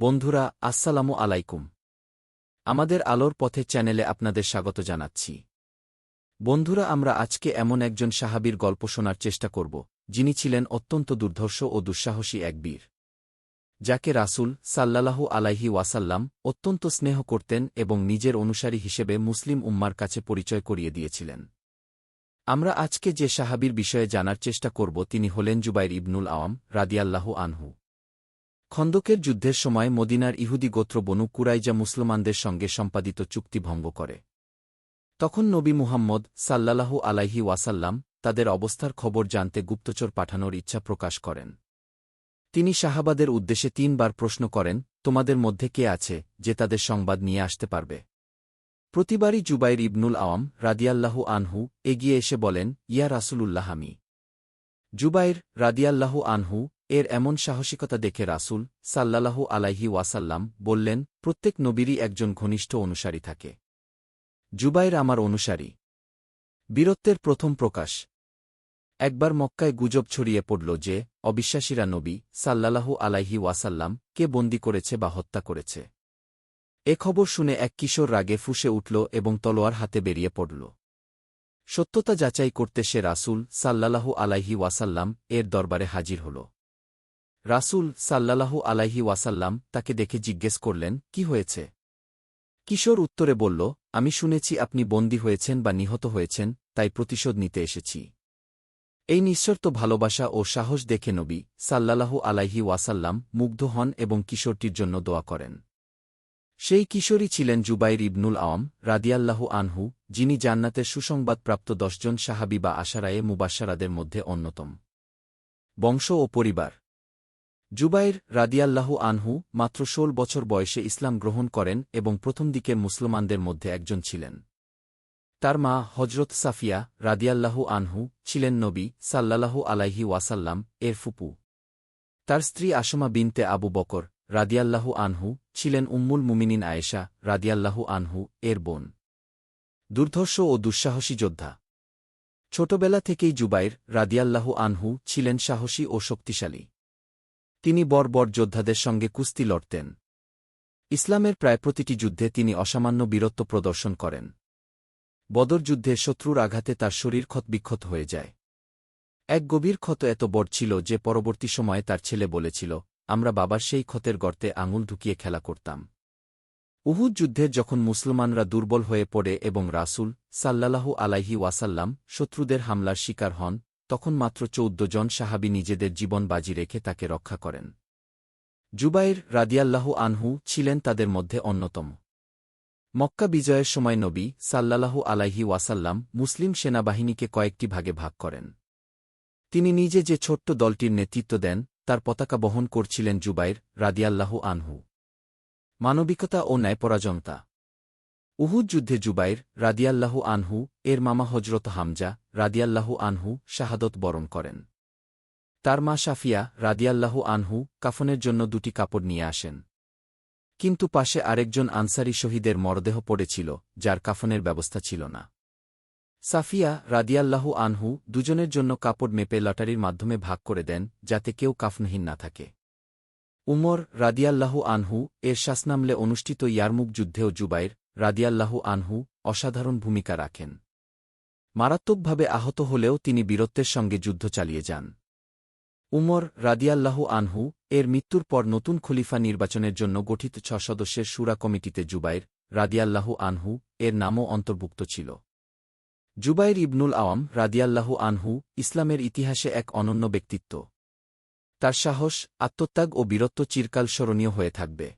বন্ধুরা, আসসালামু আলাইকুম। আমাদের আলোর পথে চ্যানেলে আপনাদের স্বাগত জানাচ্ছি। বন্ধুরা, আমরা আজকে এমন একজন সাহাবীর গল্প শোনার চেষ্টা করব, যিনি ছিলেন অত্যন্ত দুর্ধর্ষ ও দুঃসাহসী এক বীর, যাকে রাসূল সাল্লাল্লাহু আলাইহি ওয়াসাল্লাম অত্যন্ত স্নেহ করতেন এবং নিজের অনুসারী হিসেবে মুসলিম উম্মার কাছে পরিচয় করিয়ে দিয়েছিলেন। আমরা আজকে যে সাহাবীর বিষয়ে জানার চেষ্টা করব, তিনি হলেন জুবাইর ইবনুল আওয়াম রাদিয়াল্লাহু আনহু। খন্দকের যুদ্ধের সময় মদিনার ইহুদি গোত্র বনু কুরাইজা মুসলমানদের সঙ্গে সম্পাদিত চুক্তি ভঙ্গ করে। তখন নবী মুহাম্মদ সাল্লাল্লাহু আলাইহি ওয়াসাল্লাম তাদের অবস্থার খবর জানতে গুপ্তচর পাঠানোর ইচ্ছা প্রকাশ করেন। তিনি শাহাবাদের উদ্দেশ্যে তিনবার প্রশ্ন করেন, তোমাদের মধ্যে কে আছে যে তাদের সংবাদ নিয়ে আসতে পারবে? প্রতিবারই জুবাইর ইবনুল আওয়াম রাদিয়াল্লাহু আনহু এগিয়ে এসে বলেন, ইয়া রাসূলুল্লাহ আমি। জুবাইর রাদিয়াল্লাহু আনহু এর এমন সাহসিকতা দেখে রাসূল সাল্লাল্লাহু আলাইহি ওয়াসাল্লাম বললেন, প্রত্যেক নবীরই একজন ঘনিষ্ঠ অনুসারী থাকে। জুবাইর আমার অনুসারী। বীরত্বের প্রথম প্রকাশ। একবার মক্কায় গুজব ছড়িয়ে পড়ল যে, অবিশ্বাসীরা নবী সাল্লাল্লাহু আলাইহি ওয়াসাল্লাম কে বন্দি করেছে বা হত্যা করেছে। এ খবর শুনে এক কিশোর রাগে ফুসে উঠল এবং তলোয়ার হাতে বেরিয়ে পড়ল। সত্যতা যাচাই করতে সে রাসূল সাল্লাল্লাহু আলাইহি ওয়াসাল্লাম এর দরবারে হাজির হল। রাসূল সাল্লাল্লাহু আলাইহি ওয়াসাল্লাম তাকে দেখে জিজ্ঞেস করলেন, কি হয়েছে? কিশোর উত্তরে বলল, আমি শুনেছি আপনি বন্দী হয়েছেন বা নিহত হয়েছেন, তাই প্রতিশোধ নিতে এসেছি। এই নিঃশর্ত ভালোবাসা ও সাহস দেখে নবী সাল্লাহু আলাইহি ওয়াসাল্লাম মুগ্ধ হন এবং কিশোরটির জন্য দোয়া করেন। সেই কিশোরী ছিলেন জুবাইর ইবনুল আওয়াম রাদিয়াল্লাহু আনহু, যিনি জান্নাতের সুসংবাদপ্রাপ্ত দশজন সাহাবি বা আশারায়ে মুবাসারাদের মধ্যে অন্যতম। বংশ ও পরিবার। জুবাইর রাদিয়াল্লাহু আনহু মাত্র ষোল বছর বয়সে ইসলাম গ্রহণ করেন এবং প্রথম দিকে মুসলমানদের মধ্যে একজন ছিলেন। তার মা হজরত সাফিয়া রাদিয়াল্লাহু আনহু ছিলেন নবী সাল্লাল্লাহু আলাইহি ওয়াসাল্লাম এর ফুপু। তার স্ত্রী আসমা বিনতে আবু বকর রাদিয়াল্লাহু আনহু ছিলেন উম্মুল মুমিনিন আয়েশা রাদিয়াল্লাহু আনহু এর বোন। দুর্ধর্ষ ও দুঃসাহসী যোদ্ধা। ছোটবেলা থেকেই জুবাইর রাদিয়াল্লাহু আনহু ছিলেন সাহসী ও শক্তিশালী। তিনি বর্বর যোদ্ধাদের সঙ্গে কুস্তি লড়তেন। ইসলামের প্রায় প্রতিটি যুদ্ধে তিনি অসামান্য বীরত্ব প্রদর্শন করেন। বদর যুদ্ধে শত্রুর আঘাতে তার শরীর ক্ষতবিক্ষত হয়ে যায়। এক গভীর ক্ষত এত বড় ছিল যে পরবর্তী সময়ে তার ছেলে বলেছিল, আমরা বাবার সেই ক্ষতের গর্তে আঙুল ঢুকিয়ে খেলা করতাম। উহুদ যুদ্ধে যখন মুসলমানরা দুর্বল হয়ে পড়ে এবং রাসুল সাল্লাহু আলাইহি ওয়াসাল্লাম শত্রুদের হামলার শিকার হন তখন মাত্র চৌদ্দ জন সাহাবি নিজেদের জীবন বাজি রেখে তাকে রক্ষা করেন। জুবাইর রাদিয়াল্লাহু আনহু ছিলেন তাদের মধ্যে অন্যতম। মক্কা বিজয়ের সময় নবী সাল্লাল্লাহু আলাইহি ওয়াসাল্লাম মুসলিম সেনাবাহিনীকে কয়েকটি ভাগে ভাগ করেন। তিনি নিজে যে ছোট্ট দলটির নেতৃত্ব দেন, তার পতাকা বহন করছিলেন জুবাইর রাদিয়াল্লাহু আনহু। মানবিকতা ও ন্যায়পরাজনতা। উহুদ যুদ্ধে জুবাইর রাদিয়াল্লাহু আনহু, এর মামা হজরত হামজা, রাদিয়াল্লাহু আনহু শাহাদত বরণ করেন। তার মা সাফিয়া রাদিয়াল্লাহু আনহু কাফনের জন্য দুটি কাপড় নিয়ে আসেন। কিন্তু পাশে আরেকজন আনসারি শহীদের মরদেহ পড়েছিল, যার কাফনের ব্যবস্থা ছিল না। সাফিয়া রাদিয়াল্লাহু আনহু দুজনের জন্য কাপড় মেপে লটারির মাধ্যমে ভাগ করে দেন, যাতে কেউ কাফনহীন না থাকে। উমর রাদিয়াল্লাহু আনহু এর শাসনামলে অনুষ্ঠিত ইয়ারমুক যুদ্ধেও জুবাইর রাদিয়াল্লাহু আনহু অসাধারণ ভূমিকা রাখেন। মারাত্মকভাবে আহত হলেও তিনি বীরত্বের সঙ্গে যুদ্ধ চালিয়ে যান। উমর রাদিয়াল্লাহু আনহু এর মৃত্যুর পর নতুন খলিফা নির্বাচনের জন্য গঠিত ছ সদস্যের সুরা কমিটিতে জুবাইর রাদিয়াল্লাহু আনহু এর নামও অন্তর্ভুক্ত ছিল। জুবাইর ইবনুল আওয়াম রাদিয়াল্লাহু আনহু ইসলামের ইতিহাসে এক অনন্য ব্যক্তিত্ব। তার সাহস, আত্মত্যাগ ও বীরত্ব চিরকাল স্মরণীয় হয়ে থাকবে।